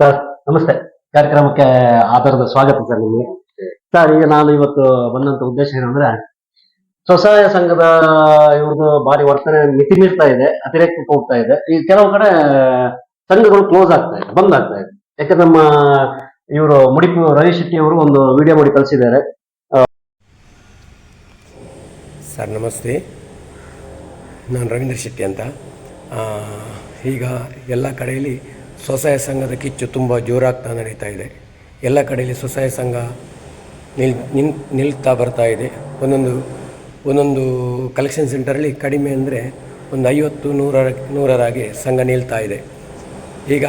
Sir, ನಮಸ್ತೆ. ಕಾರ್ಯಕ್ರಮಕ್ಕೆ ಆಧಾರದ ಸ್ವಾಗತ ಸರ್ ನಿಮಗೆ. ಸರ್, ಈಗ ನಾನು ಇವತ್ತು ಬಂದಂತ ಉದ್ದೇಶ ಏನಂದ್ರೆ, ಸ್ವಸಹಾಯ ಸಂಘದ ಇವ್ರದ್ದು ಭಾರಿ ವರ್ತನೆ ಮಿತಿ ಮೀರ್ತಾ ಇದೆ, ಅತಿರೇಕಕ್ಕೆ ಹೋಗ್ತಾ ಇದೆ. ಈ ಕೆಲವು ಕಡೆ ಸಂಘಗಳು ಕ್ಲೋಸ್ ಆಗ್ತಾ ಇದೆ, ಬಂದ್ ಆಗ್ತಾ ಇದೆ. ಯಾಕೆ ನಮ್ಮ ಇವರು ಮುಡಿಪು ರವಿ ಶೆಟ್ಟಿ ಅವರು ಒಂದು ವಿಡಿಯೋ ಮಾಡಿ ಕಳಿಸಿದ್ದಾರೆ. ಸರ್, ನಮಸ್ತೆ. ನಾನು ರವೀಂದ್ರ ಶೆಟ್ಟಿ ಅಂತ. ಈಗ ಎಲ್ಲ ಕಡೆಯಲ್ಲಿ ಸ್ವಸಹಾಯ ಸಂಘದ ಕಿಚ್ಚು ತುಂಬ ಜೋರಾಗ್ತಾ ನಡೀತಾ ಇದೆ. ಎಲ್ಲ ಕಡೆಯಲ್ಲಿ ಸ್ವಸಹಾಯ ಸಂಘ ನಿಲ್ ನಿನ್ ನಿಲ್ತಾ ಬರ್ತಾ ಇದೆ. ಒಂದೊಂದು ಒಂದೊಂದು ಕಲೆಕ್ಷನ್ ಸೆಂಟರಲ್ಲಿ ಕಡಿಮೆ ಅಂದರೆ ಒಂದು ಐವತ್ತು ನೂರರ, ನೂರರಾಗಿ ಸಂಘ ನಿಲ್ತಾ ಇದೆ. ಈಗ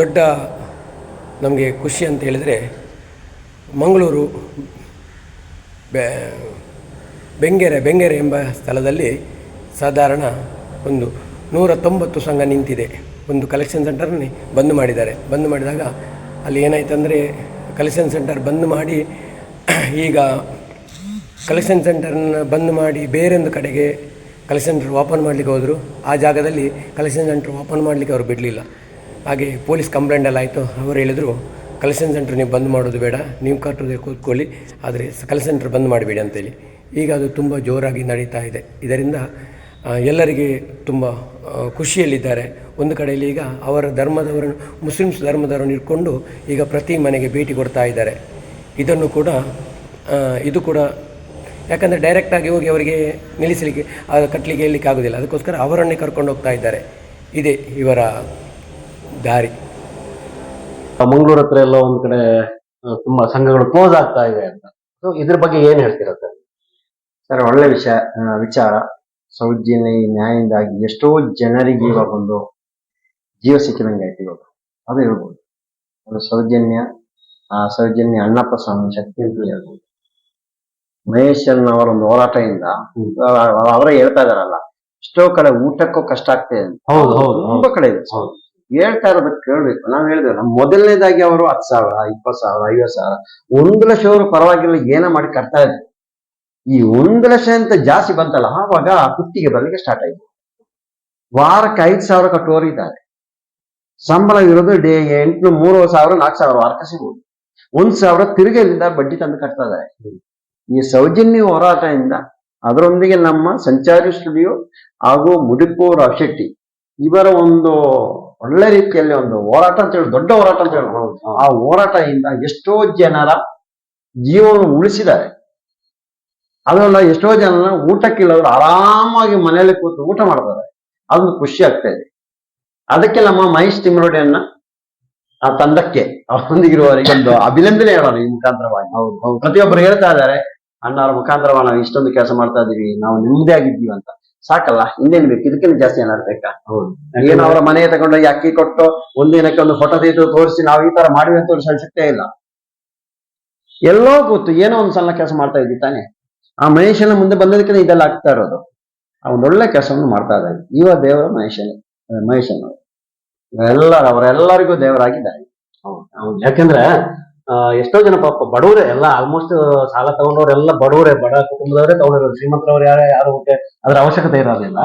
ದೊಡ್ಡ ನಮಗೆ ಖುಷಿ ಅಂತ ಹೇಳಿದರೆ ಮಂಗಳೂರು ಬೆ, ಬೆಂಗೆರೆ ಬೆಂಗೆರೆ ಎಂಬ ಸ್ಥಳದಲ್ಲಿ ಸಾಧಾರಣ ಒಂದು ನೂರ ತೊಂಬತ್ತು ಸಂಘ ನಿಂತಿದೆ. ಒಂದು ಕಲೆಕ್ಷನ್ ಸೆಂಟರ್ನೇ ಬಂದ್ ಮಾಡಿದ್ದಾರೆ. ಬಂದ್ ಮಾಡಿದಾಗ ಅಲ್ಲಿ ಏನಾಯ್ತಂದರೆ ಕಲೆಕ್ಷನ್ ಸೆಂಟರ್ ಬಂದ್ ಮಾಡಿ ಈಗ ಕಲೆಕ್ಷನ್ ಸೆಂಟರ್ನ ಬಂದ್ ಮಾಡಿ ಬೇರೊಂದು ಕಡೆಗೆ ಕಲೆಕ್ಷನ್ ಸೆಂಟರ್ ಓಪನ್ ಮಾಡಲಿಕ್ಕೆ ಹೋದರು. ಆ ಜಾಗದಲ್ಲಿ ಕಲೆಕ್ಷನ್ ಸೆಂಟರ್ ಓಪನ್ ಮಾಡಲಿಕ್ಕೆ ಅವರು ಬಿಡಲಿಲ್ಲ. ಹಾಗೆ ಪೊಲೀಸ್ ಕಂಪ್ಲೇಂಟ್ ಎಲ್ಲ ಆಯಿತು. ಅವರು ಹೇಳಿದರು ಕಲೆಕ್ಷನ್ ಸೆಂಟರ್ ನೀವು ಬಂದ್ ಮಾಡೋದು ಬೇಡ. ನೀವು ಕಟ್ಟೋದೇ ಕೂತ್ಕೊಳ್ಳಿ. ಆದರೆ ಕಲೆಕ್ಷನ್ ಸೆಂಟರ್ ಬಂದ್ ಮಾಡಬೇಡಿ ಅಂತೇಳಿ. ಈಗ ಅದು ತುಂಬ ಜೋರಾಗಿ ನಡೀತಾ ಇದೆ. ಇದರಿಂದ ಎಲ್ಲರಿಗೆ ತುಂಬ ಖುಷಿಯಲ್ಲಿದ್ದಾರೆ. ಒಂದು ಕಡೆಯಲ್ಲಿ ಈಗ ಅವರ ಧರ್ಮದವರನ್ನು ಮುಸ್ಲಿಮ್ಸ್ ಧರ್ಮದವರನ್ನು ಇಟ್ಕೊಂಡು ಈಗ ಪ್ರತಿ ಮನೆಗೆ ಭೇಟಿ ಕೊಡ್ತಾ ಇದ್ದಾರೆ. ಇದನ್ನು ಕೂಡ ಇದು ಕೂಡ ಯಾಕಂದರೆ ಡೈರೆಕ್ಟಾಗಿ ಹೋಗಿ ಅವರಿಗೆ ನಿಲ್ಲಿಸಲಿಕ್ಕೆ ಕಟ್ಟಲಿಕ್ಕೆ ಹೇಳಲಿಕ್ಕೆ ಆಗೋದಿಲ್ಲ. ಅದಕ್ಕೋಸ್ಕರ ಅವರನ್ನೇ ಕರ್ಕೊಂಡು ಹೋಗ್ತಾ ಇದ್ದಾರೆ. ಇದೆ ಇವರ ದಾರಿ. ಮಂಗಳೂರು ಹತ್ರ ಎಲ್ಲ ಒಂದು ಕಡೆ ತುಂಬ ತುಂಬಾ ಸಂಘಗಳು ಕ್ಲೋಸ್ ಆಗ್ತಾ ಇವೆ ಅಂತ. ಸೊ ಇದ್ರ ಬಗ್ಗೆ ಏನ್ ಹೇಳ್ತೀರಾ ಸರ್? ಸರ್ ಒಳ್ಳೆ ವಿಷಯ ವಿಚಾರ. ಸೌಜನ್ಯ ಈ ನ್ಯಾಯದಿಂದಾಗಿ ಎಷ್ಟೋ ಜನರಿಗೆ ಇವಾಗ ಒಂದು ಜೀವ ಸಿಕ್ಕಿದಂಗೆ ಆಯ್ತು ಇವಾಗ. ಅದು ಹೇಳ್ಬೋದು. ಒಂದು ಸೌಜನ್ಯ ಆ ಸೌಜನ್ಯ ಅಣ್ಣಪ್ಪ ಸ್ವಾಮಿ ಶಕ್ತಿ ಅಂತ ಹೇಳ್ಬೋದು. ಮಹೇಶ್ ಅವರ ಒಂದು ಹೋರಾಟದಿಂದ ಅವ- ಅವರೇ ಹೇಳ್ತಾ ಇದಾರಲ್ಲ ಎಷ್ಟೋ ಕಡೆ ಊಟಕ್ಕೂ ಕಷ್ಟ ಆಗ್ತಾ ಇದೆ ತುಂಬಾ ಕಡೆ ಇದೆ. ಹೌದು. ಹೇಳ್ತಾ ಇರೋದಕ್ಕೆ ಕೇಳ್ಬೇಕು. ನಾವು ಹೇಳಿದ್ರೆ ನಮ್ಮ ಮೊದಲನೇದಾಗಿ ಅವರು ಹತ್ತು ಸಾವಿರ ಇಪ್ಪತ್ತು ಸಾವಿರ ಐವತ್ತು ಸಾವಿರ ಒಂದು ಲಕ್ಷ ಅವರು ಪರವಾಗಿಲ್ಲ ಏನೋ ಮಾಡಿ ಕಟ್ತಾ ಇದ್ರು. ಈ ಒಂದು ಲಕ್ಷ ಅಂತ ಜಾಸ್ತಿ ಬಂತಲ್ಲ, ಆವಾಗ ಕುತ್ತಿಗೆ ಬರಲಿಕ್ಕೆ ಸ್ಟಾರ್ಟ್ ಆಯ್ತು. ವಾರಕ್ಕೆ ಐದು ಸಾವಿರ ಕಟ್ಟುವವರು ಇದ್ದಾರೆ. ಸಂಬಳ ಇರೋದು ಡೇ ಎಂಟು, ಮೂರು ಸಾವಿರ, ನಾಲ್ಕು ಸಾವಿರ ವಾರಕ್ಕೆ ಸಿಗುವುದು ಒಂದು ಸಾವಿರ ತಿರುಗಲಿಂದ ಬಡ್ಡಿ ತಂದು ಕಟ್ತಾ ಇದ್ದಾರೆ. ಈ ಸೌಜನ್ಯ ಹೋರಾಟದಿಂದ ಅದರೊಂದಿಗೆ ನಮ್ಮ ಸಂಚಾರಿ ಸ್ಟುಡಿಯೋ ಹಾಗೂ ಮುಡಿಪು ಶೆಟ್ಟಿ, ಇವರ ಒಂದು ಒಳ್ಳೆ ರೀತಿಯಲ್ಲಿ ಒಂದು ಹೋರಾಟ ಅಂತ ಹೇಳಿ, ದೊಡ್ಡ ಹೋರಾಟ ಅಂತ ಹೇಳಿ ಆ ಹೋರಾಟದಿಂದ ಎಷ್ಟೋ ಜನರ ಜೀವನ ಉಳಿಸಿದ್ದಾರೆ. ಅದಲ್ಲ ಎಷ್ಟೋ ಜನ ಊಟಕ್ಕಿಲ್ಲದ್ರು ಆರಾಮಾಗಿ ಮನೆಯಲ್ಲಿ ಕೂತು ಊಟ ಮಾಡ್ತಾರೆ. ಅದೊಂದು ಖುಷಿ ಆಗ್ತಾ ಇದೆ. ಅದಕ್ಕೆ ನಮ್ಮ ಮಹೇಶ್ ತಿಮ್ಮರೋಡಿಯನ್ನ ಆ ತಂದಕ್ಕೆ ಅವರೊಂದಿಗಿರುವವರಿಗೆ ಒಂದು ಅಭಿನಂದನೆ ಹೇಳೋಣ ಈ ಮುಖಾಂತರವಾಗಿ. ಹೌದು ಪ್ರತಿಯೊಬ್ಬರು ಹೇಳ್ತಾ ಇದ್ದಾರೆ ಅಣ್ಣವ್ರ ಮುಖಾಂತರವಾಗಿ ನಾವು ಇಷ್ಟೊಂದು ಕೆಲಸ ಮಾಡ್ತಾ ಇದೀವಿ ನಾವು ನೆಮ್ಮದಿ ಆಗಿದ್ದೀವಿ ಅಂತ. ಸಾಕಲ್ಲ ಇನ್ನೇನ್ ಬೇಕು? ಇದಕ್ಕಿಂತ ಜಾಸ್ತಿ ಏನಾದ್ರು ಬೇಕಾ? ಏನು ಅವರ ಮನೆಗೆ ತಗೊಂಡೋಗಿ ಅಕ್ಕಿ ಕೊಟ್ಟು ಒಂದಿನಕ್ಕೆ ಒಂದು ಫೋಟೋ ತೆಗೆದು ತೋರಿಸಿ ನಾವು ಈ ತರ ಮಾಡಿವಿ ಅಂತ ಶಕ್ತಿ ಇಲ್ಲ. ಎಲ್ಲೋ ಗೊತ್ತು ಏನೋ ಒಂದು ಸಣ್ಣ ಕೆಲಸ ಮಾಡ್ತಾ ಇದ್ದೀವಿ ತಾನೆ. ಆ ಮಹೇಶನ ಮುಂದೆ ಬಂದದಕ್ಕೆ ಇದೆಲ್ಲ ಆಗ್ತಾ ಇರೋದು. ಆ ಒಳ್ಳೆ ಕೆಲಸವನ್ನು ಮಾಡ್ತಾ ಇದ್ದಾರೆ ಇವ ದೇವರ ಮಹೇಶನೇ ಮಹೇಶನ ಎಲ್ಲರ ಅವರೆಲ್ಲರಿಗೂ ದೇವರಾಗಿದ್ದಾರೆ. ಹೌದು. ಯಾಕಂದ್ರೆ ಎಷ್ಟೋ ಜನ ಪಾಪ ಬಡವರೇ ಎಲ್ಲ ಆಲ್ಮೋಸ್ಟ್ ಸಾಲ ತಗೊಂಡವ್ರೆಲ್ಲ ಬಡವರೇ ಬಡ ಕುಟುಂಬದವರೇ ತಗೊಂಡಿರೋದು ಶ್ರೀಮಂತರವ್ರು ಯಾರು ಯಾರು ಅದರ ಅದ್ರ ಅವಶ್ಯಕತೆ ಇರೋದಿಲ್ಲ.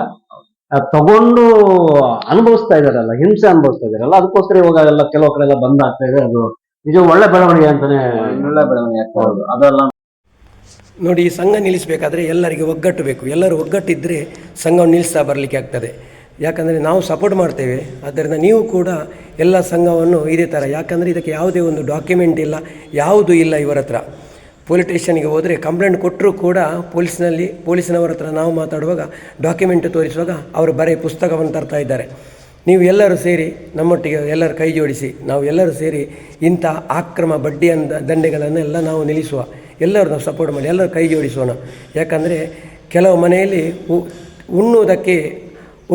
ತಗೊಂಡು ಅನುಭವಿಸ್ತಾ ಇದಾರಲ್ಲ ಹಿಂಸೆ ಅನುಭವಿಸ್ತಾ ಇದಾರಲ್ಲ ಅದಕ್ಕೋಸ್ಕರ ಇವಾಗ ಎಲ್ಲ ಕೆಲವು ಕಡೆ ಎಲ್ಲ ಬಂದ್ ಆಗ್ತಾ ಇದೆ. ಅದು ನಿಜ ಒಳ್ಳೆ ಬೆಳವಣಿಗೆ ಅಂತಾನೆ ಒಳ್ಳೆ ಬೆಳವಣಿಗೆ ಆಗ್ತಾ ಇರೋದು ಅದೆಲ್ಲ ನೋಡಿ, ಈ ಸಂಘ ನಿಲ್ಲಿಸಬೇಕಾದ್ರೆ ಎಲ್ಲರಿಗೆ ಒಗ್ಗಟ್ಟು ಬೇಕು. ಎಲ್ಲರೂ ಒಗ್ಗಟ್ಟಿದ್ದರೆ ಸಂಘವನ್ನು ನಿಲ್ಲಿಸ್ತಾ ಬರಲಿಕ್ಕೆ ಆಗ್ತದೆ. ಯಾಕಂದರೆ ನಾವು ಸಪೋರ್ಟ್ ಮಾಡ್ತೇವೆ. ಆದ್ದರಿಂದ ನೀವು ಕೂಡ ಎಲ್ಲ ಸಂಘವನ್ನು ಇದೇ ಥರ ಯಾಕಂದರೆ ಇದಕ್ಕೆ ಯಾವುದೇ ಒಂದು ಡಾಕ್ಯುಮೆಂಟ್ ಇಲ್ಲ, ಯಾವುದೂ ಇಲ್ಲ ಇವರ ಹತ್ರ. ಪೊಲೀಸ್ ಸ್ಟೇಷನ್ಗೆ ಹೋದರೆ ಕಂಪ್ಲೇಂಟ್ ಕೊಟ್ಟರೂ ಕೂಡ ಪೊಲೀಸ್ನಲ್ಲಿ, ಪೊಲೀಸಿನವರ ಹತ್ರ ನಾವು ಮಾತಾಡುವಾಗ ಡಾಕ್ಯುಮೆಂಟ್ ತೋರಿಸುವಾಗ ಅವರು ಬರೀ ಪುಸ್ತಕವನ್ನು ತರ್ತಾ ಇದ್ದಾರೆ. ನೀವು ಎಲ್ಲರೂ ಸೇರಿ ನಮ್ಮೊಟ್ಟಿಗೆ ಎಲ್ಲರೂ ಕೈ ಜೋಡಿಸಿ, ನಾವು ಎಲ್ಲರೂ ಸೇರಿ ಇಂಥ ಆಕ್ರಮ ಬಡ್ಡಿಯ ದಂಡೆಗಳನ್ನೆಲ್ಲ ನಾವು ನಿಲ್ಲಿಸುವ ಎಲ್ಲರೂ ನಾವು ಸಪೋರ್ಟ್ ಮಾಡಿ, ಎಲ್ಲರೂ ಕೈ ಜೋಡಿಸೋಣ. ಯಾಕಂದರೆ ಕೆಲವು ಮನೆಯಲ್ಲಿ ಉಣ್ಣುವುದಕ್ಕೆ,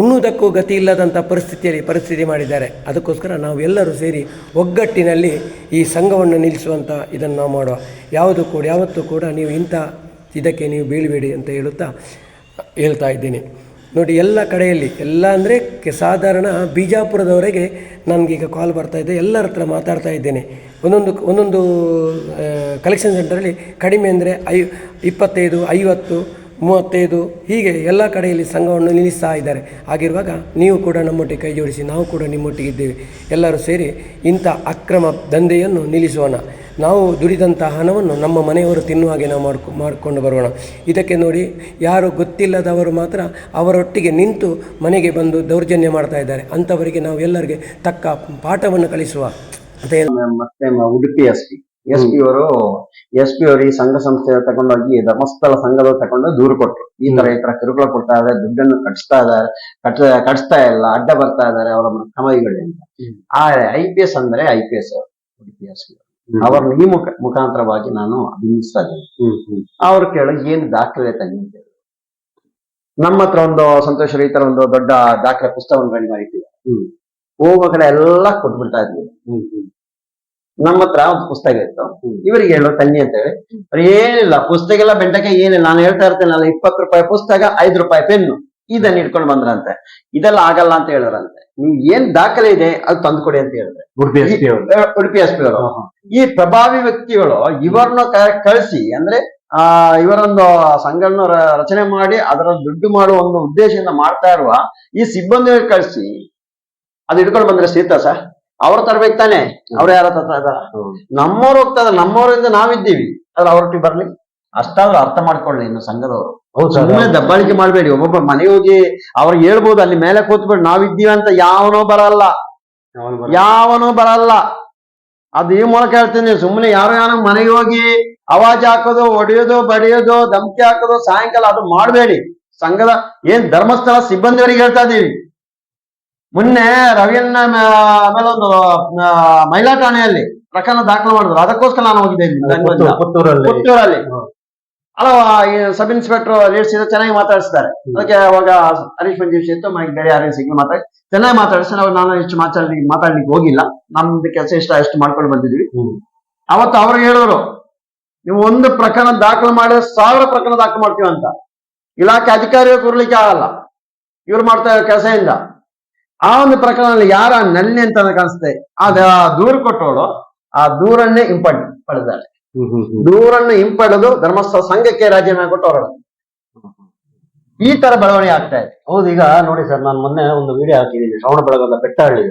ಉಣ್ಣುವುದಕ್ಕೂ ಗತಿ ಇಲ್ಲದಂಥ ಪರಿಸ್ಥಿತಿಯಲ್ಲಿ ಪರಿಸ್ಥಿತಿ ಮಾಡಿದ್ದಾರೆ. ಅದಕ್ಕೋಸ್ಕರ ನಾವು ಎಲ್ಲರೂ ಸೇರಿ ಒಗ್ಗಟ್ಟಿನಲ್ಲಿ ಈ ಸಂಘವನ್ನು ನಿಲ್ಲಿಸುವಂಥ ಇದನ್ನು ನಾವು ಮಾಡುವ. ಯಾವುದು ಕೂಡ, ಯಾವತ್ತೂ ಕೂಡ ನೀವು ಇಂಥ ಇದಕ್ಕೆ ನೀವು ಬೀಳಬೇಡಿ ಅಂತ ಹೇಳುತ್ತಾ ಹೇಳ್ತಾ ಇದ್ದೀನಿ. ನೋಡಿ, ಎಲ್ಲ ಕಡೆಯಲ್ಲಿ, ಎಲ್ಲ ಅಂದರೆ ಸಾಧಾರಣ ಬಿಜಾಪುರದವರೆಗೆ ನನಗೀಗ ಕಾಲ್ ಬರ್ತಾ ಇದೆ. ಎಲ್ಲರ ಹತ್ರ ಮಾತಾಡ್ತಾ ಇದ್ದೇನೆ. ಒಂದೊಂದು ಒಂದೊಂದು ಕಲೆಕ್ಷನ್ ಸೆಂಟರಲ್ಲಿ ಕಡಿಮೆ ಅಂದರೆ ಐ, ಇಪ್ಪತ್ತೈದು, ಐವತ್ತು, ಮೂವತ್ತೈದು, ಹೀಗೆ ಎಲ್ಲ ಕಡೆಯಲ್ಲಿ ಸಂಘವನ್ನು ನಿಲ್ಲಿಸ್ತಾ ಇದ್ದಾರೆ. ಆಗಿರುವಾಗ ನೀವು ಕೂಡ ನಮ್ಮೊಟ್ಟಿಗೆ ಕೈ ಜೋಡಿಸಿ, ನಾವು ಕೂಡ ನಿಮ್ಮೊಟ್ಟಿಗೆ ಇದ್ದೇವೆ. ಎಲ್ಲರೂ ಸೇರಿ ಇಂಥ ಅಕ್ರಮ ದಂಧೆಯನ್ನು ನಿಲ್ಲಿಸೋಣ. ನಾವು ದುಡಿದಂಥ ಹಣವನ್ನು ನಮ್ಮ ಮನೆಯವರು ತಿನ್ನುವ ಹಾಗೆ ನಾವು ಮಾಡ್ಕೊ ಮಾಡಿಕೊಂಡು ಬರೋಣ. ಇದಕ್ಕೆ ನೋಡಿ ಯಾರು ಗೊತ್ತಿಲ್ಲದವರು ಮಾತ್ರ ಅವರೊಟ್ಟಿಗೆ ನಿಂತು ಮನೆಗೆ ಬಂದು ದೌರ್ಜನ್ಯ ಮಾಡ್ತಾ ಇದ್ದಾರೆ. ಅಂಥವರಿಗೆ ನಾವು ಎಲ್ಲರಿಗೆ ತಕ್ಕ ಪಾಠವನ್ನು ಕಲಿಸುವ ಅದೇ ಮತ್ತೆ Udupi S P. S P ಅವರು ಎಸ್ ಪಿ ಅವರು ಈ ಸಂಘ ಸಂಸ್ಥೆಯ ತಗೊಂಡೋಗಿ ಧರ್ಮಸ್ಥಳ ಸಂಘದವ್ರು ತಗೊಂಡು ದೂರು ಕೊಟ್ಟರು ಈ ತರ ಈ ತರ ಕಿರುಕುಳ ಕೊಡ್ತಾ ಇದ್ದಾರೆ ದುಡ್ಡನ್ನು ಕಟ್ಸ್ತಾ ಇದ್ದಾರೆ ಕಟ್ ಕಟ್ಸ್ತಾ ಇಲ್ಲ ಅಡ್ಡ ಬರ್ತಾ ಇದ್ದಾರೆ ಅವರ ಕ್ರಮಗಳಿಂದ ಆ ಐ ಪಿ ಎಸ್ ಅಂದ್ರೆ I P S Udupi S P ಅವರನ್ನು ಈ ಮುಖ ಮುಖಾಂತರವಾಗಿ ನಾನು ಅಭಿನಯಿಸ್ತಾ ಇದ್ದೀನಿ. ಅವ್ರು ಕೇಳಿ ಏನು ದಾಖಲೆ ತಂಗಿ ಅಂತ ಹೇಳಿ. ನಮ್ಮ ಹತ್ರ ಒಂದು ಸಂತೋಷ ರೈತರ ತರ ಒಂದು ದೊಡ್ಡ ದಾಖಲೆ ಪುಸ್ತಕವನ್ನು ರೆಡಿ ಮಾಡಿದ್ದೀವಿ. ಹೋಗೋ ಕಡೆ ಎಲ್ಲ ಕೊಟ್ಬಿಡ್ತಾ ಇದ್ವಿ ನಮ್ಮ ಹತ್ರ ಒಂದು ಪುಸ್ತಕ ಇತ್ತು. ಇವರಿಗೆ ಹೇಳೋ ತನ್ನಿ ಅಂತ ಹೇಳಿ. ಅವ್ರು ಏನಿಲ್ಲ ಪುಸ್ತಕ ಎಲ್ಲ ಬೆಂಟಕ್ಕೆ ಏನಿಲ್ಲ. ನಾನು ಹೇಳ್ತಾ ಇರ್ತೇನೆ ಇಪ್ಪತ್ತು ರೂಪಾಯಿ ಪುಸ್ತಕ ಐದು ರೂಪಾಯಿ ಪೆನ್ನು. ಇದನ್ನ ಇಟ್ಕೊಂಡು ಬಂದ್ರಂತೆ. ಇದೆಲ್ಲ ಆಗಲ್ಲ ಅಂತ ಹೇಳಿದ್ರಂತೆ. ನೀವು ಏನ್ ದಾಖಲೆ ಇದೆ ಅದು ತಂದ್ಕೊಡಿ ಅಂತ ಹೇಳಿದ್ರೆ. ಉಡುಪಿ ಎಸ್ ಪಿ ಅವರು. ಈ ಪ್ರಭಾವಿ ವ್ಯಕ್ತಿಗಳು ಇವರನ್ನ ಕಳಿಸಿ ಅಂದ್ರೆ ಆ ಇವರೊಂದು ಸಂಘವನ್ನು ರಚನೆ ಮಾಡಿ ಅದರ ದುಡ್ಡು ಮಾಡುವ ಒಂದು ಉದ್ದೇಶದಿಂದ ಮಾಡ್ತಾ ಇರುವ ಈ ಸಿಬ್ಬಂದಿ ಕಳಿಸಿ ಅದು ಹಿಡ್ಕೊಂಡು ಬಂದ್ರೆ ಸೀತಾ ಸರ್? ಅವ್ರು ತರ್ಬೇಕು ತಾನೆ? ಅವ್ರ ಯಾರ ತರ್ತಾ ಇದಾರ? ನಮ್ಮವ್ರು ಹೋಗ್ತಾ ಇದಾರೆ. ನಮ್ಮವರಿಂದ ನಾವಿದ್ದೀವಿ. ಅದ್ರ ಅವ್ರೊಟ್ಟಿಗೆ ಬರ್ಲಿ? ಅಷ್ಟಾದ್ರೂ ಅರ್ಥ ಮಾಡ್ಕೊಳ್ಳಿ ಇನ್ನು ಸಂಘದವರು. ಸುಮ್ಮನೆ ದಬ್ಬಾಳಿಕೆ ಮಾಡಬೇಡಿ. ಒಬ್ಬೊಬ್ಬ ಮನೆಗೆ ಹೋಗಿ ಅವ್ರಿಗೆ ಹೇಳ್ಬೋದು ಅಲ್ಲಿ ಮೇಲೆ ಕೂತ್ಬಿಟ್ಟು ನಾವಿದ್ದೀವಿ ಅಂತ ಯಾವನೋ ಬರಲ್ಲ. ಯಾವನೂ ಬರಲ್ಲ. ಅದು ಈ ಮೂಲಕ ಹೇಳ್ತೀನಿ ಸುಮ್ಮನೆ ಯಾರು ಯಾರೋ ಮನೆಗೆ ಹೋಗಿ ಅವಾಜ್ ಹಾಕೋದು ಹೊಡೆಯೋದು ಬಡಿಯೋದು ಧಮಕಿ ಹಾಕೋದು ಸಾಯಂಕಾಲ ಅದು ಮಾಡಬೇಡಿ. ಸಂಘದ ಏನ್ ಧರ್ಮಸ್ಥಳ ಸಿಬ್ಬಂದಿಯವರಿಗೆ ಹೇಳ್ತಾ ಇದೀವಿ. ಮೊನ್ನೆ ರವಿಯನ್ನ ಆಮೇಲೆ ಒಂದು ಮಹಿಳಾ ಠಾಣೆಯಲ್ಲಿ ಪ್ರಕರಣ ದಾಖಲು ಮಾಡಿದ್ರು. ಅದಕ್ಕೋಸ್ಕರ ನಾನು ಹೋಗಿದ್ದೆ. ಪುತ್ತೂರಲ್ಲಿ. ಅಲ್ಲ ಸಬ್ ಇನ್ಸ್ಪೆಕ್ಟರ್ ಲೇಡ್ಸ್ ಇದೆ ಚೆನ್ನಾಗಿ ಮಾತಾಡಿಸ್ತಾರೆ ಅದಕ್ಕೆ ಅವಾಗ ಹರೀಶ್ ಮಂಜೀವ್ ಇತ್ತು ಮೈಕ್ ಬೇರೆ ಯಾರು ಸಿಗ್ಲಿ ಮಾತಾಡಿ. ಚೆನ್ನಾಗಿ ಮಾತಾಡಿಸಿ ನಾವು ನಾನು ಹೆಚ್ಚು ಮಾತಾಡ್ಲಿ ಮಾತಾಡ್ಲಿಕ್ಕೆ ಹೋಗಿಲ್ಲ. ನಮ್ದು ಕೆಲಸ ಇಷ್ಟ ಎಷ್ಟು ಮಾಡ್ಕೊಂಡು ಬಂದಿದ್ವಿ ಅವತ್ತು ಅವ್ರಿಗೆ ಹೇಳೋರು ನೀವು ಒಂದು ಪ್ರಕರಣ ದಾಖಲು ಮಾಡಿದ್ರೆ ಸಾವಿರ ಪ್ರಕರಣ ದಾಖಲು ಮಾಡ್ತೀವಿ ಅಂತ. ಇಲಾಖೆ ಅಧಿಕಾರಿಗಳು ಕೊಡ್ಲಿಕ್ಕೆ ಆಗಲ್ಲ. ಇವ್ರು ಮಾಡ್ತಾ ಇರೋ ಕೆಲಸದಿಂದ ಆ ಒಂದು ಪ್ರಕರಣದಲ್ಲಿ ಯಾರ ನಲ್ಲಿ ಅಂತ ಕಾಣಿಸುತ್ತೆ. ಅದ ದೂರು ಕೊಟ್ಟವಳು ಆ ದೂರನ್ನೇ ಇಂಪಾರ್ಟೆಂಟ್ ಪಡೆದಾಳೆ. ದೂರನ್ನು ಹಿಂಪಡೆದು ಧರ್ಮಸ್ಥಳ ಸಂಘಕ್ಕೆ ರಾಜೀನಾಮೆ ಕೊಟ್ಟು ಹೊರಡ ಈ ತರ ಬೆಳವಣಿಗೆ ಆಗ್ತಾ ಇದೆ. ಹೌದು ಈಗ ನೋಡಿ ಸರ್ ನಾನು ಮೊನ್ನೆ ಒಂದು ವಿಡಿಯೋ ಹಾಕಿದ್ದೀನಿ. ಶ್ರವಣ ಬೆಳಗದ ಬೆಟ್ಟಹಳ್ಳಿ.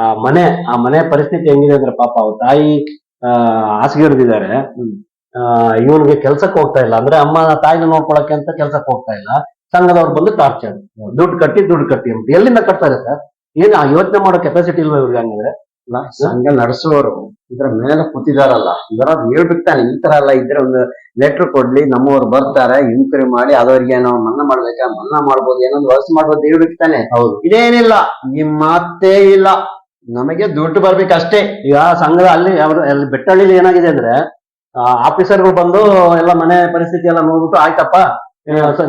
ಆ ಮನೆ ಆ ಮನೆ ಪರಿಸ್ಥಿತಿ ಹೆಂಗಿದೆ ಅಂದ್ರೆ ಪಾಪ ಅವ್ರ ತಾಯಿ ಆ ಹಾಸಿಗೆ ಹಿಡಿದಿದ್ದಾರೆ ಹ್ಮ್. ಇವನಿಗೆ ಕೆಲ್ಸಕ್ಕೆ ಹೋಗ್ತಾ ಇಲ್ಲ. ಅಂದ್ರೆ ಅಮ್ಮ ತಾಯಿನ ನೋಡ್ಕೊಳಕ್ಕೆ ಅಂತ ಕೆಲ್ಸಕ್ಕೆ ಹೋಗ್ತಾ ಇಲ್ಲ. ಸಂಘದವ್ರು ಬಂದು ಟಾರ್ಚರ್. ದುಡ್ಡು ಕಟ್ಟಿ ದುಡ್ಡು ಕಟ್ಟಿ. ಅಂತ ಎಲ್ಲಿಂದ ಕಟ್ತಾರೆ ಸರ್? ಏನು ಆ ಯೋಚನೆ ಮಾಡೋ ಕೆಪಾಸಿಟಿ ಇಲ್ವಾ ಇವ್ರಿಗೆ ಹಂಗಿದ್ರೆ? ಸಂಘ ನಡೆಸುವವರು ಇದರ ಮೇಲೆ ಕೂತಿದಾರಲ್ಲ. ಇದರ ಹೇಳ್ಬಿಡ್ತಾನೆ ತಾನೆ ಈ ತರ ಎಲ್ಲ ಇದ್ರೆ ಒಂದು ಲೆಟರ್ ಕೊಡ್ಲಿ ನಮ್ಮವ್ರು ಬರ್ತಾರೆ ಇನ್ಕ್ವೈರಿ ಮಾಡಿ ಅದವರಿಗೆ ನಾವು ಮನ್ನಾ ಮಾಡ್ಬೇಕಾ? ಮನ್ನಾ ಮಾಡ್ಬೋದು ಏನೊಂದು ವ್ಯವಸ್ಥೆ ಮಾಡ್ಬೋದು ಹೇಳ್ಬಿಡ್ತಾನೆ. ತಾನೆ ಹೌದು. ಇದೇನಿಲ್ಲ ನಿಮ್ಮ ಮಾತೇ ಇಲ್ಲ. ನಮಗೆ ದುಡ್ಡು ಬರ್ಬೇಕಷ್ಟೇ. ಈಗ ಸಂಘದ ಅಲ್ಲಿ ಅವರು ಅಲ್ಲಿ ಬೆಟ್ಟಳ್ಳಿಲಿ ಏನಾಗಿದೆ ಅಂದ್ರೆ ಆಫೀಸರ್ಗಳು ಬಂದು ಎಲ್ಲ ಮನೆ ಪರಿಸ್ಥಿತಿ ಎಲ್ಲ ನೋಡ್ಬಿಟ್ಟು ಆಯ್ತಪ್ಪ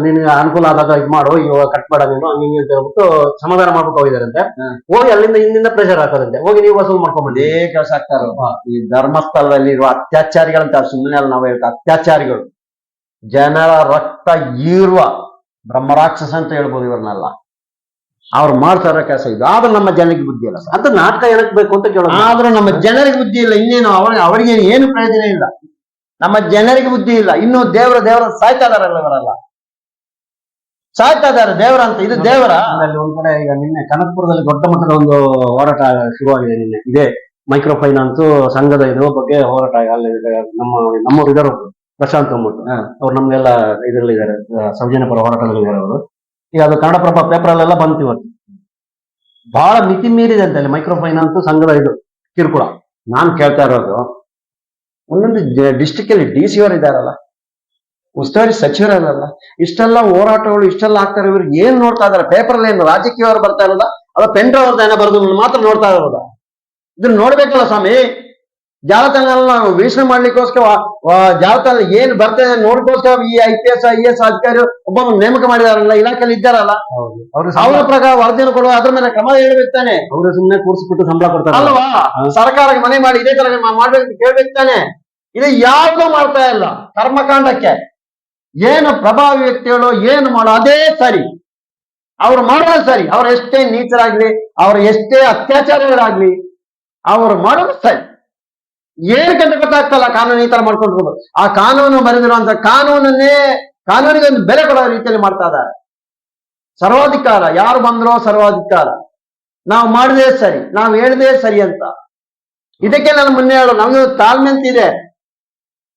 ನಿನ್ಗೆ ಅನುಕೂಲ ಆದಾಗ ಇದ್ ಮಾಡು ಇವಾಗ ಕಟ್ಬೇಡ ನೀನು ಹಂಗೆ ಹಿಂಗೆ ಅಂತ ಹೇಳ್ಬಿಟ್ಟು ಸಮಾಧಾನ ಮಾಡ್ಬಿಟ್ಟು ಹೋಗಿದಾರಂತೆ. ಹೋಗಿ ಅಲ್ಲಿಂದ ಹಿಂದಿಂದ ಪ್ರೆಷರ್ ಹಾಕೋದಂತೆ. ಹೋಗಿ ನೀವು ವಸೂಲ್ ಮಾಡ್ಕೊಂಡ್ ಬನ್ನಿ ಅದೇ ಕೆಲಸ ಆಗ್ತಾರ ಈ ಧರ್ಮಸ್ಥಳದಲ್ಲಿ ಇರುವ ಅತ್ಯಾಚಾರಿಗಳಂತ ಸುಮ್ಮನೆ ಅಲ್ಲ ನಾವು ಹೇಳ್ತಾ ಅತ್ಯಾಚಾರಿಗಳು. ಜನರ ರಕ್ತ ಈರುವ ಬ್ರಹ್ಮರಾಕ್ಷಸ ಅಂತ ಹೇಳ್ಬೋದು ಇವ್ರನ್ನೆಲ್ಲ. ಅವ್ರು ಮಾಡ್ತಾರ ಕೆಲಸ ಇದು. ಆದ್ರೆ ನಮ್ಮ ಜನರಿಗೆ ಬುದ್ಧಿ ಇಲ್ಲ ಸರ್. ಅಂತ ನಾಟಕ ಏನಕ್ಕೆ ಬೇಕು ಅಂತ ಕೇಳೋದು. ಆದ್ರೂ ನಮ್ಮ ಜನರಿಗೆ ಬುದ್ಧಿ ಇಲ್ಲ. ಇನ್ನೇನು ಅವ್ರಿಗೆ ಅವರಿಗೆ ಏನು ಪ್ರಯೋಜನ ಇಲ್ಲ. ನಮ್ಮ ಜನರಿಗೆ ಬುದ್ಧಿ ಇಲ್ಲ. ಇನ್ನು ದೇವರ ದೇವರ ಸಾಯ್ತಾ ಇದಾರಲ್ಲ ಇವರೆಲ್ಲ ಸಾಯ್ತಾ ಇದಾರೆ ದೇವರ ಅಂತ ಇದು ದೇವರ ಒಂದ್ ಕಡೆ ಈಗ ನಿನ್ನೆ ಕನಕಪುರದಲ್ಲಿ ದೊಡ್ಡ ಮಟ್ಟದ ಒಂದು ಹೋರಾಟ ಶುರುವಾಗಿದೆ ನಿನ್ನೆ. ಇದೇ ಮೈಕ್ರೋ ಫೈನಾನ್ಸ್ ಸಂಘದ ಇದು ಬಗ್ಗೆ ಹೋರಾಟ ಅಲ್ಲಿ ನಮ್ಮ ನಮ್ಮವ್ರು ಇದಾರೆ ಪ್ರಶಾಂತ್ ಅಂದ್ಬಿಟ್ಟು. ಅವ್ರು ನಮ್ಗೆಲ್ಲ ಇದರಲ್ಲಿದ್ದಾರೆ ಸೌಜನ್ಯ ಪರ ಹೋರಾಟದಲ್ಲಿದ್ದಾರೆ ಅವರು. ಈಗ ಅದು ಕನ್ನಡಪ್ರಭ ಪೇಪರ್ ಅಲ್ಲೆಲ್ಲ ಬಂತು ಇವತ್ತು. ಬಹಳ ಮಿತಿ ಮೀರಿದೆ ಅಂತ ಅಲ್ಲಿ ಮೈಕ್ರೋ ಫೈನಾನ್ಸ್ ಸಂಘದ ಇದು ಕಿರುಕುಳ. ನಾನ್ ಕೇಳ್ತಾ ಇರೋದು ಒಂದೊಂದು ಡಿಸ್ಟಿಕ್ ಅಲ್ಲಿ ಡಿ ಸಿ ಅವರು ಇದಾರಲ್ಲ ಉಸ್ತುವಾರಿ ಸಚಿವರಲ್ಲ ಇಷ್ಟೆಲ್ಲ ಹೋರಾಟಗಳು ಇಷ್ಟೆಲ್ಲ ಆಗ್ತಾರೆ ಇವ್ರಿಗೆ ಏನ್ ನೋಡ್ತಾ ಇದಾರೆ ಪೇಪರ್ ಅಲ್ಲಿ ಏನು ರಾಜಕೀಯವರು ಬರ್ತಾ ಇರಲ್ಲ ಅದ ಪೆಂಡ್ರೈವ್ ಅವ್ರದ್ದು ಏನೋ ಬರೆದು ಮಾತ್ರ ನೋಡ್ತಾ ಇರೋದ? ಇದನ್ನ ನೋಡ್ಬೇಕಲ್ಲ ಸ್ವಾಮಿ. ಜಾಲತಾಣ ನಾವು ವೀಕ್ಷಣೆ ಮಾಡ್ಲಿಕ್ಕೋಸ್ಕರ ಜಾಲತಾಣ ಏನ್ ಬರ್ತದೆ ನೋಡ್ಕೋಸ್ಕರ ಈ I P S I S ಅಧಿಕಾರಿ ಒಬ್ಬ ನೇಮಕ ಮಾಡಿದಾರಲ್ಲ ಇಲಾಖೆಯಲ್ಲಿ ಇದ್ದಾರಲ್ಲ. ಅವ್ರು ಪ್ರಕಾರ ವರದಿಯನ್ನು ಕೊಡುವ ಅದ್ರ ಮೇಲೆ ಕ್ರಮ ಹೇಳ್ಬೇಕು ತಾನೆ. ಅವ್ರು ಸುಮ್ಮನೆ ಕೂರಿಸ್ಬಿಟ್ಟು ಸಂಬಳ ಕೊಡ್ತಾರೆ. ಅಲ್ವಾ? ಸರ್ಕಾರ ಮನೆ ಮಾಡಿ ಇದೇ ತರ ಮಾಡ್ಬೇಕು ಕೇಳ್ಬೇಕು ತಾನೆ. ಇದು ಯಾವ್ದು ಮಾಡ್ತಾ ಇಲ್ಲ ಕರ್ಮಕಾಂಡಕ್ಕೆ. ಏನು ಪ್ರಭಾವಿ ವ್ಯಕ್ತಿಗಳು ಏನು ಮಾಡೋ ಅದೇ ಸರಿ. ಅವ್ರು ಮಾಡೋದು ಸರಿ. ಅವ್ರು ಎಷ್ಟೇ ನೀಚರಾಗ್ಲಿ, ಅವ್ರ ಎಷ್ಟೇ ಅತ್ಯಾಚಾರಗಳಾಗ್ಲಿ, ಅವ್ರು ಮಾಡೋದು ಸರಿ. ಏನಕ್ಕಂತ ಗೊತ್ತಾಗ್ತಲ್ಲ ಕಾನೂನು ಈ ತರ ಮಾಡ್ಕೊಂಡು ಆ ಕಾನೂನು ಬರೆದಿರುವಂತ ಕಾನೂನನ್ನೇ ಕಾನೂನಿಗೆ ಒಂದು ಬೆಲೆ ಕೊಡೋ ರೀತಿಯಲ್ಲಿ ಮಾಡ್ತಾ ಇದ್ದಾರೆ. ಸರ್ವಾಧಿಕಾರ, ಯಾರು ಬಂದ್ರೋ ಸರ್ವಾಧಿಕಾರ. ನಾವು ಮಾಡಿದೇ ಸರಿ, ನಾವು ಹೇಳದೇ ಸರಿ ಅಂತ. ಇದಕ್ಕೆ ನಾನು ಮೊನ್ನೆ ಹೇಳೋ ನಮ್ಗೆ ತಾಳ್ಮೆ ಅಂತ ಇದೆ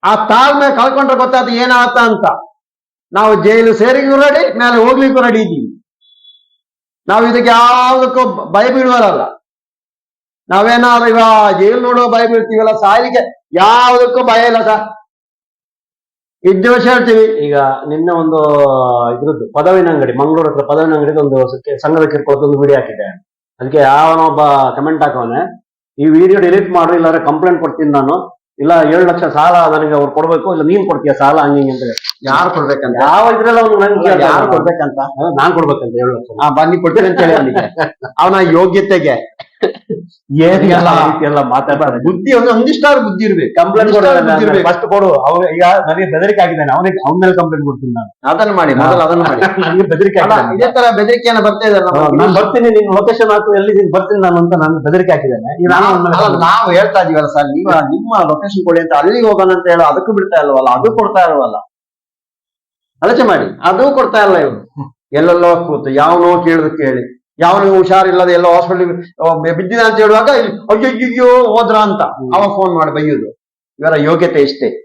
ಆ ತಾಳ್ಮೆ ಕಳ್ಕೊಂಡ್ರೆ ಗೊತ್ತಾದ ಏನಾತ ಅಂತ. ನಾವು ಜೈಲು ಸೇರಿಗೂ ರೆಡಿ ಮೇಲೆ ಹೋಗ್ಲಿಕ್ಕೂ ರೆಡಿ ಇದ್ದೀವಿ. ನಾವು ಇದಕ್ಕೆ ಯಾವುದಕ್ಕೂ ಭಯ ಬೀಳುವರಲ್ಲ ನಾವೇನಾದ್ರೂ ಇವ ಜೈಲು ನೋಡೋ ಭಯ ಬೀಳ್ತೀವಲ್ಲ ಸಾಯಲಿಕ್ಕೆ ಯಾವುದಕ್ಕೂ ಭಯ ಇಲ್ಲ ಸರ್. ಇದ್ದ ಹೇಳ್ತೀವಿ. ಈಗ ನಿನ್ನೆ ಒಂದು ಇದ್ರದ್ದು ಪದವಿನ ಅಂಗಡಿ, ಮಂಗಳೂರು ಹತ್ರ ಪದವಿನ ಅಂಗಡಿದು ಒಂದು ಸಂಘದ ಕಿರ್ಕೊಳ್ಳೋದು ಒಂದು ವಿಡಿಯೋ ಹಾಕಿದ್ದೆ. ಅದಕ್ಕೆ ಯಾವನೊಬ್ಬ ಕಮೆಂಟ್ ಹಾಕವನೆ, ಈ ವಿಡಿಯೋ ಡಿಲೀಟ್ ಮಾಡ್ರಿ, ಇಲ್ಲಾಂದ್ರೆ ಕಂಪ್ಲೇಂಟ್ ಕೊಡ್ತೀನಿ ನಾನು. ಇಲ್ಲ ಏಳು ಲಕ್ಷ ಸಾಲ ನನಗೆ ಅವ್ರು ಕೊಡ್ಬೇಕು ಇಲ್ಲ ನೀನ್ ಕೊಡ್ತೀಯ ಸಾಲ ಹಂಗೆ ಅಂದ್ರೆ ಯಾರು ಕೊಡ್ಬೇಕಂತ? ಯಾವ ಇದ್ರಲ್ಲ ಅವ್ನು ನನ್ಗೆ ಯಾರು ಕೊಡ್ಬೇಕಂತ? ನಾನ್ ಕೊಡ್ಬೇಕಂತ ಏಳು ಲಕ್ಷ. ಬನ್ನಿ ಕೊಡ್ತೀನಿ ಅಂತ ಹೇಳಿ ಅವನ ಯೋಗ್ಯತೆಗೆ. ಎಲ್ಲ ಎಲ್ಲ ಮಾತಾಡ್ತಾರೆ. ಬುದ್ಧಿ ಒಂದು ಒಂದಿಷ್ಟಾರು ಬುದ್ಧಿ ಇರ್ಬೇಕು. ಕಂಪ್ಲೇಂಟ್ ಇರ್ಬೇಕು. ಫಸ್ಟ್ ಕೊಡು. ಅವ ಈಗ ನನಗೆ ಬೆದರಿಕೆ ಆಗಿದ್ದಾನೆ ಅವನಿಗೆ ಅವನ ಮೇಲೆ ಕಂಪ್ಲೇಂಟ್ ಕೊಡ್ತೀನಿ ನಾನು. ಅದನ್ನ ಮಾಡಿ ಮೊದಲು ಅದನ್ನ ಮಾಡಿ. ನನಗೆ ಬೆದರಿಕೆ ಆಗಿದ್ದಾನೆ ಇದೇ ತರ ಬೆದರಿಕೆಯನ್ನ ಬರ್ತಾ ಇದ್ದಾರೆ ನಾನು ಬರ್ತೀನಿ ನಿನ್ ಲೊಕೇಶನ್ ಹಾಕು ಎಲ್ಲಿ ನೀನ್ ಬರ್ತೀನಿ ನಾನು ಅಂತ ನಾನು ಬೆದರಿಕೆ ಹಾಕಿದ್ದಾನೆ. ನಾವು ಹೇಳ್ತಾ ಇದೀವಲ್ಲ ಸರ್ ನೀವು ನಿಮ್ಮ ಲೊಕೇಶನ್ ಕೊಡಿ ಅಂತ ಅಲ್ಲಿಗೆ ಹೋಗೋಣ ಅಂತ ಹೇಳೋ ಅದಕ್ಕೂ ಬಿಡ್ತಾ ಇಲ್ವಲ್ಲ? ಅದು ಕೊಡ್ತಾ ಇಲ್ವಲ್ಲ? ಆಲೋಚನೆ ಮಾಡಿ. ಅದು ಕೊಡ್ತಾ ಇಲ್ಲ ಇವರು. ಎಲ್ಲೆಲ್ಲೋ ಕೂತು ಯಾವನೋ ಕೇಳಿದ್ ಕೇಳಿ. ಯಾವನಿಗೆ ಹುಷಾರಿಲ್ಲದೆ ಎಲ್ಲ ಹಾಸ್ಪಿಟಲ್ ಬಿದ್ದಿದೆ ಅಂತ ಹೇಳುವಾಗ ಅಯ್ಯಯ್ಯೋ ಅಯ್ಯೋ ಹೋದ್ರ ಅಂತ. ಅವ ಫೋನ್ ಮಾಡಿ ಬೈಯೋದು. ಇವರ ಯೋಗ್ಯತೆ ಇಷ್ಟೇ.